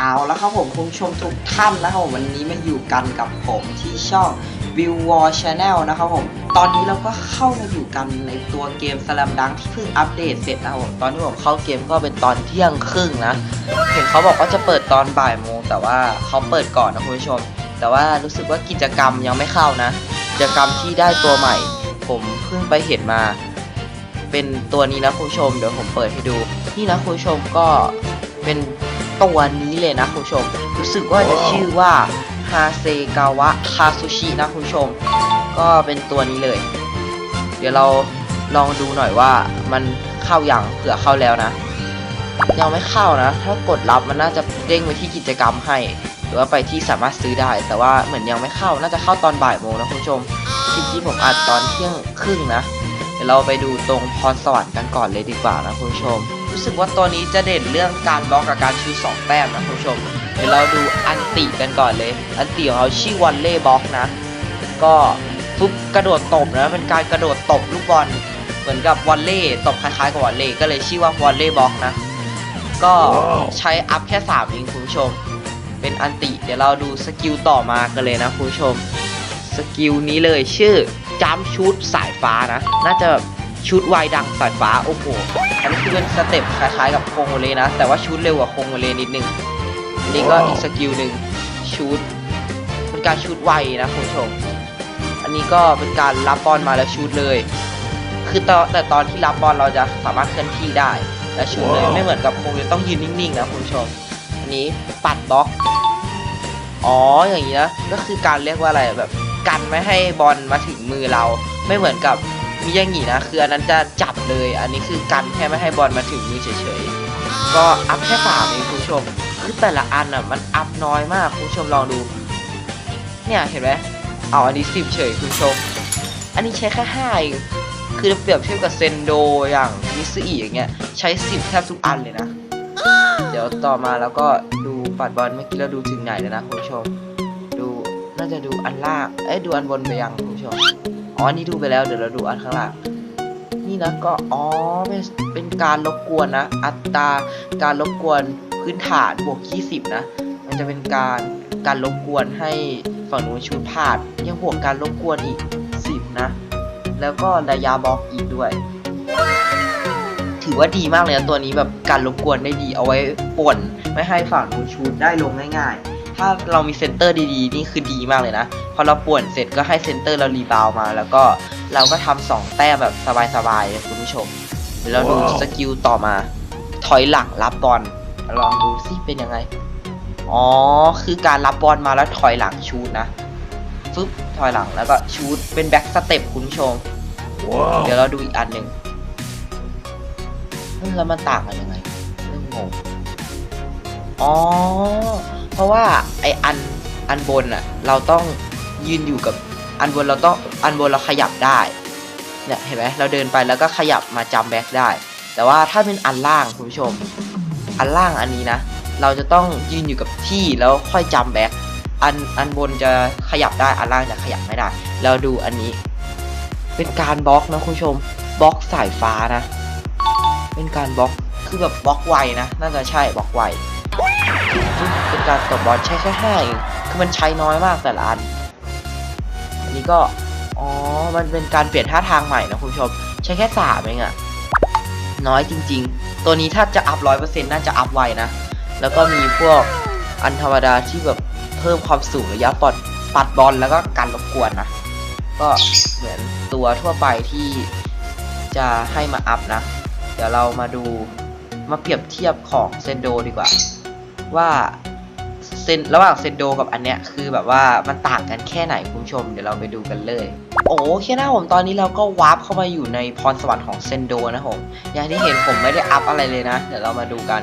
เอาแล้วครับผมคุณผู้ชมทุกท่านนะครับผมวันนี้มาอยู่กันกับผมที่ช่อง View War Channel นะครับผมตอนนี้เราก็เข้ามาอยู่กันในตัวเกม Slam Dunk ที่เพิ่งอัปเดตเสร็จนะครับผมตอนที่ผมเข้าเกมก็เป็นตอนเที่ยงครึ่งนะ เห็นเขาบอกว่าจะเปิดตอนบ่ายโมงแต่ว่าเขาเปิดก่อนนะคุณผู้ชม แต่ว่ารู้สึกว่ากิจกรรมยังไม่เข้านะกิจกรรมที่ได้ตัวใหม่ ผมเพิ่งไปเห็นมา เป็นตัวนี้นะคุณผู้ชมเดี๋ยวผมเปิดให้ดู นี่นะคุณผู้ชมก็เป็น ตัวนี้เลยนะคุณผู้ชม รู้สึกว่าจะชื่อว่าฮาเซกาวะคาซูชินะคุณผู้ชม ก็เป็นตัวนี้เลย เดี๋ยวเราลองดูหน่อยว่ามันเข้าอย่างเผื่อเข้าแล้วนะ ยังไม่เข้านะ ถ้ากดรับมันน่าจะเด้งไปที่กิจกรรมให้ หรือว่าไปที่สามารถซื้อได้ แต่ว่าเหมือนยังไม่เข้าน่าจะเข้าตอนบ่ายโมงนะคุณผู้ชมคลิปที่ผมอัดตอนเที่ยงครึ่งนะ ดี๋ยวเราไปดูตรงพรสวรรค์กันก่อนเลยดีกว่านะคุณผู้ชม รู้สึกว่าตัวนี้จะเด่นเรื่องการบล็อกกับการชูสองแต้มนะคุณผู้ชม เดี๋ยวเราดูอันติกันก่อนเลย อันติของเขาชื่อวันเล่บล็อกนะ ก็ปุ๊บกระโดดตบนะเป็นการกระโดดตบลูกบอลเหมือนกับวอลเล่ตบคล้ายๆกับวอลเล่ก็เลยชื่อว่าวอลเล่บล็อกนะ ก็ใช้อัพแค่3เองคุณผู้ชม เป็นอันติเดี๋ยวเราดูสกิลต่อมากันเลยนะคุณผู้ชม สกิลนี้เลยชื่อจัมชุดสายฟ้านะ น่าจะแบบชุดไวดังสายฟ้าโอ้โหอันนี้คือเป็นสเต็ปคล้ายๆกับโคงโอเลนะ แต่ว่าชุดเร็วกว่าโคงโอเลนิดนึงอันนี้ก็อีกสกิลหนึ่งชุดเป็นการชุดไวนะคุณผู้ชม อันนี้ก็เป็นการรับบอลมาแล้วชุดเลย คือตอนแต่ตอนที่รับบอลเราจะสามารถเคลื่อนที่ได้และชุดเลยไม่เหมือนกับโคงโอเลต้องยืนนิ่งๆนะคุณผู้ชม อันนี้ปัดบล็อกอ๋ออย่างนี้นะก็คือการเรียกว่าอะไรแบบ กันไม่ให้บอลมาถึงมือเรา ไม่เหมือนกับมีอย่างงี้นะคืออันนั้นจะจับเลย อันนี้คือกันแค่ไม่ให้บอลมาถึงมือเฉยๆ ก็อัพแค่สามเองคุณผู้ชม คือแต่ละอันอะมันอัพน้อยมากคุณผู้ชมลองดู เนี่ยเห็นไหมเอาอันนี้สิบเฉยคุณผู้ชม อันนี้ใช้แค่ห้าเองคือเปรียบเทียบกับเซนโดอย่างมิสอีอย่างเงี้ยใช้สิบแทบทุกอันเลยนะ เดี๋ยวต่อมาแล้วก็ดูปัดบอลเมื่อกี้เราดูถึงไหนแล้วนะคุณผู้ชม น่าจะดูอันล่าง เอ้ยดูอันบนไปยังคุณผู้ชม อ๋อ นี่ดูไปแล้ว เดี๋ยวเราดูอันข้างล่าง นี่นะก็ อ๋อ เป็นเป็นการรบกวนนะ อัตราการรบกวนพื้นฐานบวก 20 นะ มันจะเป็นการการรบกวนให้ฝั่งนู้นชุดพลาด ยังบวกการรบกวนอีก 10 นะ แล้วก็ระยะบล็อกอีกด้วยถือว่าดีมากเลยนะตัวนี้แบบการรบกวนได้ดีเอาไว้ป่น ไม่ให้ฝั่งนู้นชูดได้ลงง่าย ๆ ถ้าเรามีเซนเตอร์ดีๆ นี่คือดีมากเลยนะ พอเราป่วนเสร็จก็ให้เซนเตอร์เรารีบาวด์มา แล้วก็เราก็ทำสองแต้มแบบสบายๆเลยคุณผู้ชมเดี๋ยวเราดูว้าวสกิลต่อมา ถอยหลังรับบอลลองดูซิเป็นยังไง อ๋อ คือการรับบอลมาแล้วถอยหลังชูดนะฟึบถอยหลังแล้วก็ชูดเป็นแบ็กสเต็ปคุณผู้ชม เดี๋ยวเราดูอีกอันหนึ่งเฮ้ยแล้วมันต่างกันยังไงเริ่มงงอ๋อ เพราะว่าไออันอันบนอะเราต้องยืนอยู่กับอันบนเราต้องอันบนเราขยับได้เนี่ยเห็นไหมเราเดินไปแล้วก็ขยับมาจัมแบ็กได้ แต่ว่าถ้าเป็นอันล่างคุณผู้ชม อันล่างอันนี้นะ เราจะต้องยืนอยู่กับที่แล้วค่อยจัมแบ็กอันอันบนจะขยับได้อันล่างจะขยับไม่ได้ เราดูอันนี้ เป็นการบล็อกนะคุณผู้ชมบล็อกสายฟ้านะ เป็นการบล็อกคือแบบบล็อกไวนะ น่าจะใช่บล็อกไวเการตบบอลใช้แค่ห้าเองคือมันใช้น้อยมากแต่ละอัน อันนี้ก็ อ๋อ มันเป็นการเปลี่ยนท่าทางใหม่นะคุณผู้ชม ใช้แค่สามเองอะน้อยจริง ๆ ตัวนี้ถ้าจะอัพร้อยเปอร์เซ็นต์น่าจะอัพไวนะ แล้วก็มีพวกอันธรรมดาที่แบบเพิ่มความสูงระยะปัดปัดบอลแล้วก็การรบกวนนะ ก็เหมือนตัวทั่วไปที่จะให้มาอัพนะ เดี๋ยวเรามาดูมาเปรียบเทียบของเซนโดดีกว่า ว่า ซนระหว่างเซนโดกับอันเนี้ยคือแบบว่ามันต่างกันแค่ไหนคุณผู้ชมเดี๋ยวเราไปดูกันเลย โอ้แค่นะผมตอนนี้เราก็วาร์ปเข้ามาอยู่ในพรสวรรค์ของเซนโดนะผมอย่างที่เห็นผมไม่ได้อัพอะไรเลยนะ เดี๋ยวเรามาดูกัน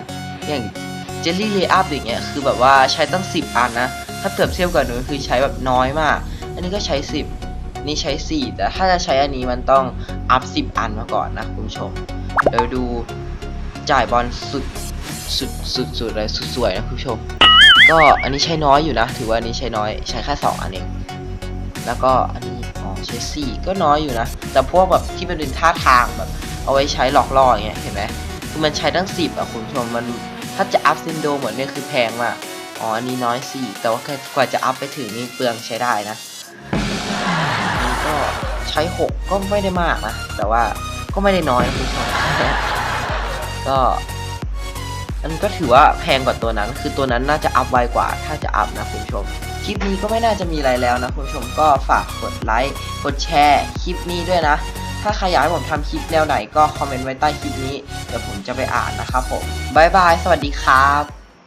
อย่างเจลลี่เลอัพอย่างเงี้ยคือแบบว่าใช้ตั้ง 10 อันนะ ถ้าเปรียบเทียบกับนู้นคือใช้แบบน้อยมาก อันนี้ก็ใช้ 10 นี่ใช้ 4 แต่ถ้าจะใช้อันนี้มันต้องอัพ 10 อันมาก่อนนะคุณผู้ชมเดี๋ยวดูจ่ายบอลสุดสุดสุดสุดเลยสุดสวยนะคุณผู้ชม ก็อันนี้ใช้น้อยอยู่นะ ถือว่าอันนี้ใช้น้อยใช้แค่สองอันเองแล้วก็อันนี้อ๋อใช้สี่ก็น้อยอยู่นะ แต่พวกแบบที่เป็นท่าทางแบบ เอาไว้ใช้หลอกล่ออย่างเงี้ยเห็นไหมคือมันใช้ตั้งสิบอะคุณผู้ชมมันถ้าจะอัพซินโดเหมือนเนี่ยคือแพงมากอ๋ออันนี้น้อยสี่แต่ว่ากว่าจะอัพไปถึงนี่เปลืองใช้ได้นะนนี้ก็ใช้หกก็ไม่ได้มากนะแต่ว่าก็ไม่ได้น้อยนะคุณผู้ชมก็ มันนก็ถือว่าแพงกว่าตัวนั้น คือตัวนั้นน่าจะอัพไวกว่า ถ้าจะอัพนะคุณผู้ชม คลิปนี้ก็ไม่น่าจะมีอะไรแล้วนะคุณผู้ชม ก็ฝากกดไลค์ กดแชร์ คลิปนี้ด้วยนะ ถ้าใครอยากให้ผมทำคลิปแนวไหนก็คอมเมนต์ไว้ใต้คลิปนี้ เดี๋ยวผมจะไปอ่านนะครับผมบายบาย สวัสดีครับ